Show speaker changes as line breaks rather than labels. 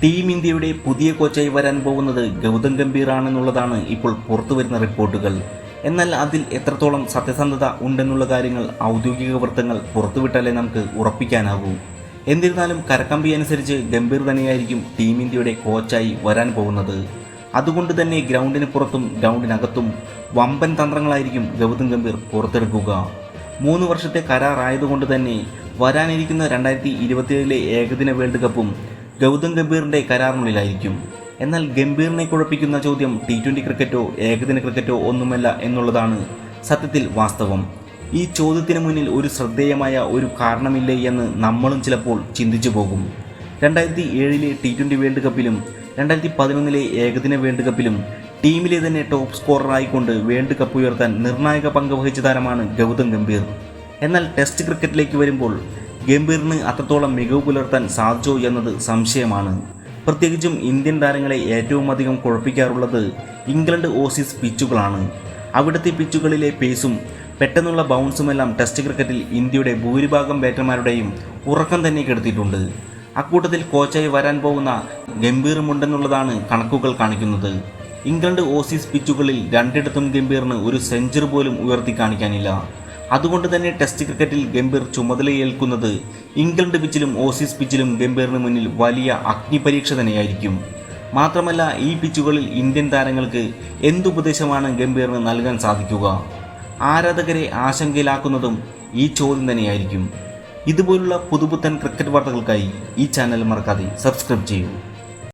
Team ഇന്ത്യയുടെ പുതിയ കോച്ചായി വരാൻ പോകുന്നത് ഗൗതം ഗംഭീർ ആണെന്നുള്ളതാണ് ഇപ്പോൾ പുറത്തുവരുന്ന റിപ്പോർട്ടുകൾ. എന്നാൽ അതിൽ എത്രത്തോളം സത്യസന്ധത ഉണ്ടെന്നുള്ള കാര്യങ്ങൾ ഔദ്യോഗിക വൃത്തങ്ങൾ പുറത്തുവിട്ടാലേ നമുക്ക് ഉറപ്പിക്കാനാകൂ. എന്നിരുന്നാലും കരക്കമ്പി അനുസരിച്ച് ഗംഭീർ തന്നെയായിരിക്കും ടീം ഇന്ത്യയുടെ കോച്ചായി വരാൻ പോകുന്നത്. അതുകൊണ്ട് തന്നെ ഗ്രൗണ്ടിന് പുറത്തും ഗ്രൗണ്ടിനകത്തും വമ്പൻ തന്ത്രങ്ങളായിരിക്കും ഗൗതം ഗംഭീർ പുറത്തെടുക്കുക. മൂന്ന് വർഷത്തെ കരാറായതുകൊണ്ട് തന്നെ വരാനിരിക്കുന്ന രണ്ടായിരത്തി ഇരുപത്തിയേഴിലെ ഏകദിന വേൾഡ് കപ്പും ഗൗതം ഗംഭീറിന്റെ കരാറിനുള്ളിലായിരിക്കും. എന്നാൽ ഗംഭീറിനെ കുഴപ്പിക്കുന്ന ചോദ്യം ടി ട്വന്റി ക്രിക്കറ്റോ ഏകദിന ക്രിക്കറ്റോ ഒന്നുമല്ല എന്നുള്ളതാണ് സത്യത്തിൽ വാസ്തവം. ഈ ചോദ്യത്തിന് മുന്നിൽ ഒരു ശ്രദ്ധേയമായ ഒരു കാരണമില്ലേ എന്ന് നമ്മളും ചിലപ്പോൾ ചിന്തിച്ചു പോകും. രണ്ടായിരത്തി ഏഴിലെ ടി ട്വന്റി വേൾഡ് കപ്പിലും രണ്ടായിരത്തി പതിനൊന്നിലെ ഏകദിന വേൾഡ് കപ്പിലും ടീമിലെ തന്നെ ടോപ്പ് സ്കോററായിക്കൊണ്ട് വേൾഡ് കപ്പ് ഉയർത്താൻ നിർണായക പങ്ക് വഹിച്ച താരമാണ് ഗൗതം ഗംഭീർ. എന്നാൽ ടെസ്റ്റ് ക്രിക്കറ്റിലേക്ക് വരുമ്പോൾ ഗംഭീറിന് അത്രത്തോളം മികവ് പുലർത്താൻ സാധിച്ചോ എന്നത് സംശയമാണ്. പ്രത്യേകിച്ചും ഇന്ത്യൻ താരങ്ങളെ ഏറ്റവും അധികം കുഴപ്പിക്കാറുള്ളത് ഇംഗ്ലണ്ട് ഓസീസ് പിച്ചുകളാണ്. അവിടുത്തെ പിച്ചുകളിലെ പേസും പെട്ടെന്നുള്ള ബൗൺസുമെല്ലാം ടെസ്റ്റ് ക്രിക്കറ്റിൽ ഇന്ത്യയുടെ ഭൂരിഭാഗം ബാറ്റർമാരുടെയും ഉറക്കം തന്നെ കെടുത്തിയിട്ടുണ്ട്. അക്കൂട്ടത്തിൽ കോച്ചായി വരാൻ പോകുന്ന ഗംഭീറുമുണ്ടെന്നുള്ളതാണ് കണക്കുകൾ കാണിക്കുന്നത്. ഇംഗ്ലണ്ട് ഓസീസ് പിച്ചുകളിൽ രണ്ടിടത്തും ഗംഭീറിന് ഒരു സെഞ്ചുറി പോലും ഉയർത്തി കാണിക്കാനില്ല. അതുകൊണ്ട് തന്നെ ടെസ്റ്റ് ക്രിക്കറ്റിൽ ഗംഭീർ ചുമതലയേൽക്കുന്നത് ഇംഗ്ലണ്ട് പിച്ചിലും ഓസീസ് പിച്ചിലും ഗംഭീറിന് മുന്നിൽ വലിയ അഗ്നിപരീക്ഷ തന്നെയായിരിക്കും. മാത്രമല്ല ഈ പിച്ചുകളിൽ ഇന്ത്യൻ താരങ്ങൾക്ക് എന്തുപദേശമാണ് ഗംഭീറിന് നൽകാൻ സാധിക്കുക? ആരാധകരെ ആശങ്കയിലാക്കുന്നതും ഈ ചോദ്യം തന്നെയായിരിക്കും. ഇതുപോലുള്ള പുതുപുത്തൻ ക്രിക്കറ്റ് വാർത്തകൾക്കായി ഈ ചാനൽ മറക്കാതെ സബ്സ്ക്രൈബ് ചെയ്യൂ.